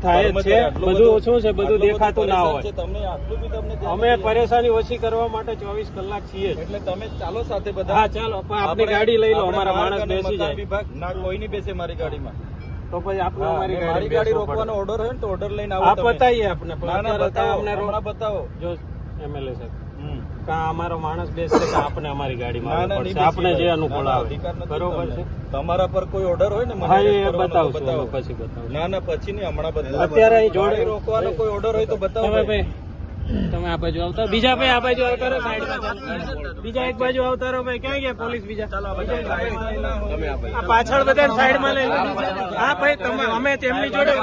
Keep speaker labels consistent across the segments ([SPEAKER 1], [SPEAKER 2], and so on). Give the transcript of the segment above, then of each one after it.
[SPEAKER 1] થાય જ છે બધું શું છે બધું દેખાતું ના હોય. અમે પરેશાની ઓછી કરવા માટે ચોવીસ કલાક છીએ
[SPEAKER 2] એટલે તમે ચાલો સાથે બધા.
[SPEAKER 1] હા ચાલો પણ આપની
[SPEAKER 2] આપણે-
[SPEAKER 1] ગાડી લઈ લો અમારા માણસ બેસી જાય.
[SPEAKER 2] વિભાગ ના કોઈ નહીં બેસે મારી ગાડીમાં.
[SPEAKER 1] તો પછી આપણે
[SPEAKER 2] મારી
[SPEAKER 1] ગાડી
[SPEAKER 2] મારી ગાડી રોકવાનો ઓર્ડર હોય ને તો ઓર્ડર લઈને આવો
[SPEAKER 1] બતાવીએ આપણે
[SPEAKER 2] બતાવો
[SPEAKER 1] અમને
[SPEAKER 2] બતાવો.
[SPEAKER 1] જો એમએલએ સાહેબ. કાં અમારો માણસ બેસશે કે આપણે અમારી
[SPEAKER 2] ગાડી
[SPEAKER 1] ગાડીમાં
[SPEAKER 2] ના
[SPEAKER 1] આવવું
[SPEAKER 2] નહીં
[SPEAKER 1] પડશે આપણે જે અનુકૂળ
[SPEAKER 2] ના, ના,
[SPEAKER 1] આવે. બરોબર છે?
[SPEAKER 2] તમારા પર કોઈ ઓર્ડર હોય ને
[SPEAKER 1] હા એ બતાવશું. પછી બતાવો
[SPEAKER 2] ના ના પછી નહીં હમણાં બતાવો.
[SPEAKER 1] અત્યારે અહીં જોડે-
[SPEAKER 2] રોકવાનો કોઈ ઓર્ડર હોય તો બતાવો. ભાઈ.
[SPEAKER 1] તમે આ બાજુ આવતા બીજા ભાઈ આ બાજુ આવતા રહો સાઈડમાં બીજા એક બાજુ આવતા રહો ભાઈ. ક્યાં ગયા પોલીસ બીજા? આ પાછળ બધા સાઈડમાં લઈ હા ભાઈ તમે અમે તેમની જોડે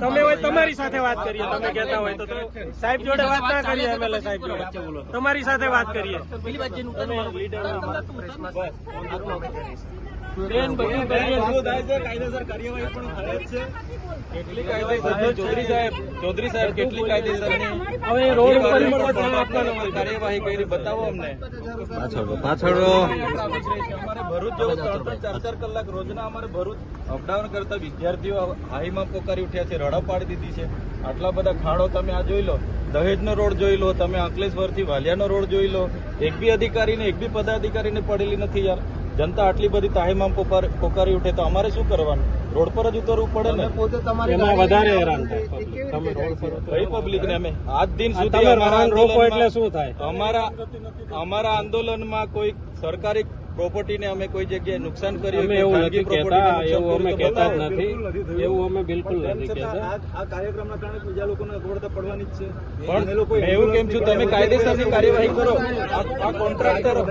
[SPEAKER 1] તમે હોય તમારી સાથે વાત કરીએ. તમે કહેતા હોય તો સાહેબ જોડે વાત ના કરીએ એમએલએ સાહેબ જોડે. તમારી સાથે વાત કરીએ. લીડર બેન બધું કરીએ
[SPEAKER 2] ચૌધરી સાહેબ ચૌધરી સાહેબ કેટલી કાયદેસરની?
[SPEAKER 1] હવે રોડ ઉપર
[SPEAKER 2] કેટલી
[SPEAKER 1] પણ
[SPEAKER 2] પણ
[SPEAKER 1] આપવાનો
[SPEAKER 2] કોઈ કાર્યવાહી કરી બતાવો અમને.
[SPEAKER 3] પાછળ
[SPEAKER 2] અમારે ભરૂચ જેવું ત્રણ ત્રણ ચાર ચાર કલાક રોજના અમારે ભરૂચ અપડાઉન કરતા વિદ્યાર્થીઓ હાઈમાં પોકારી ઉઠ્યા છે રડા પાડી દીધી છે. આટલા બધા ખાડો તમે આ જોઈ લો દહેજનો રોડ જોઈ લો તમે અંકલેશ્વરથી વાલિયાનો રોડ જોઈ લો. એક બી અધિકારીને એક બી પદાધિકારીને પડેલી નથી યાર. જનતા આટલી બધી તાહીમામ પોકાર- પોકારી ઉઠે તો અમારે શું કરવાનું? રોડ પર જ ઉતરવું પડે ને?
[SPEAKER 1] વધારે હેરાન થાય
[SPEAKER 2] પબ્લિક ને અમે આજ દિન સુધી
[SPEAKER 1] રોકો એટલે શું થાય?
[SPEAKER 2] અમારા અમારા આંદોલનમાં કોઈ સરકારી પ્રોપર્ટીને અમે કોઈ જગ્યાએ નુકસાન કર્યું
[SPEAKER 1] એવું નથી કહેતા એવું અમે કહેતા જ નથી. એવું અમે બિલકુલ નથી કહેતા.
[SPEAKER 2] આ કાર્યક્રમના કારણે બીજા લોકોને અગવડતા પડવાની જ છે. પણ એવું કેમ છું તમે કાયદેસરની કાર્યવાહી કરો. આ- આ કોન્ટ્રાક્ટરો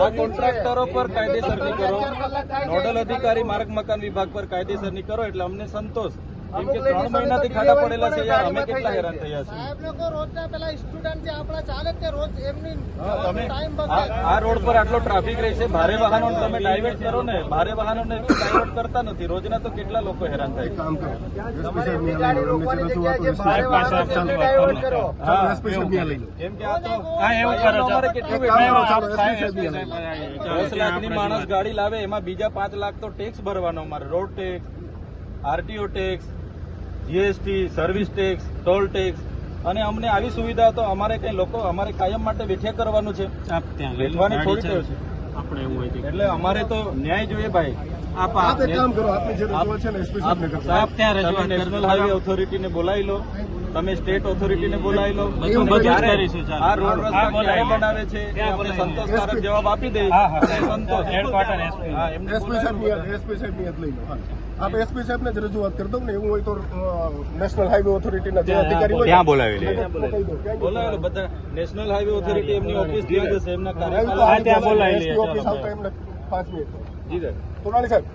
[SPEAKER 2] આ કોન્ટ્રાક્ટરો પર કાયદેસરની કરો. નોડલ અધિકારી માર્ગ મકાન વિભાગ પર કાયદેસરની કરો એટલે અમને સંતોષ. કેમ કે ત્રણ મહિનાથી ખાડા પડેલા છે યાર અમે કેટલા હેરાન થયા છે
[SPEAKER 4] સાહેબ લોકો રોજના પેલા સ્ટુડન્ટ જે આપણા ચાલે તે રોજ એમની ટાઈમ
[SPEAKER 2] આ આ રોડ પર આટલો ટ્રાફિક રહે છે ભારે વાહનો તમે ડાયવર્ટ કરો ને ભારે વાહનોને ડાયવર્ટ કરતા નથી. રોજના તો કેટલા લોકો હેરાન થાય છે?
[SPEAKER 5] કામ કરો. એસપી સાહેબ ને.
[SPEAKER 2] દસ માણસ ગાડી લાવે એમાં બીજા પાંચ લાખ તો ટેક્સ ભરવાનો અમારે road tax RTO tax GST service tax toll tax અને અમને આવી સુવિધા તો અમારે કઈ લોકો અમારે કાયમ માટે વેઠ્યા કરવાનું છે. વેઠવાની થોડી ટેવ છે.
[SPEAKER 1] આપણે એવું હોય
[SPEAKER 2] એટલે અમારે તો ન્યાય જોઈએ ભાઈ.
[SPEAKER 1] આપ
[SPEAKER 5] આપ એક કામ કરો આપની જે રજૂઆત છે ને એસપી સાહેબ ને
[SPEAKER 1] ત્યાં રજૂઆત
[SPEAKER 2] નેશનલ. હાઈવે ઓથોરિટીને બોલાવી લો. તમે સ્ટેટ ઓથોરિટીને બોલાવી લો. આ રોડ રસ્તા ક્યારે બનાવે છે
[SPEAKER 1] બોલાવીએ.
[SPEAKER 2] સંતોષકારક જવાબ આપી દે
[SPEAKER 1] હા, હા.
[SPEAKER 2] એ સંતોષ.
[SPEAKER 5] એસપી. સાહેબ એસપી સાહેબ લઈ લો આપ એસપી સાહેબ ને જ રજૂઆત કરી દઉં ને એવું હોય તો નેશનલ હાઈવે ઓથોરિટીના જે અધિકારી હોય
[SPEAKER 3] ત્યાં બોલાવી લે
[SPEAKER 5] એને કહી દો. ક્યાં
[SPEAKER 2] બોલાવી લો બધા નેશનલ હાઈવે ઓથોરિટી એમની ઓફિસ ત્યાં જશે એમના કાર્યકાળ
[SPEAKER 1] ત્યાં બોલાવી
[SPEAKER 5] ઓફિસ આવતા એમને પાંચ મિનિટ.
[SPEAKER 2] જી. સાહેબ
[SPEAKER 5] સોનાલી સાહેબ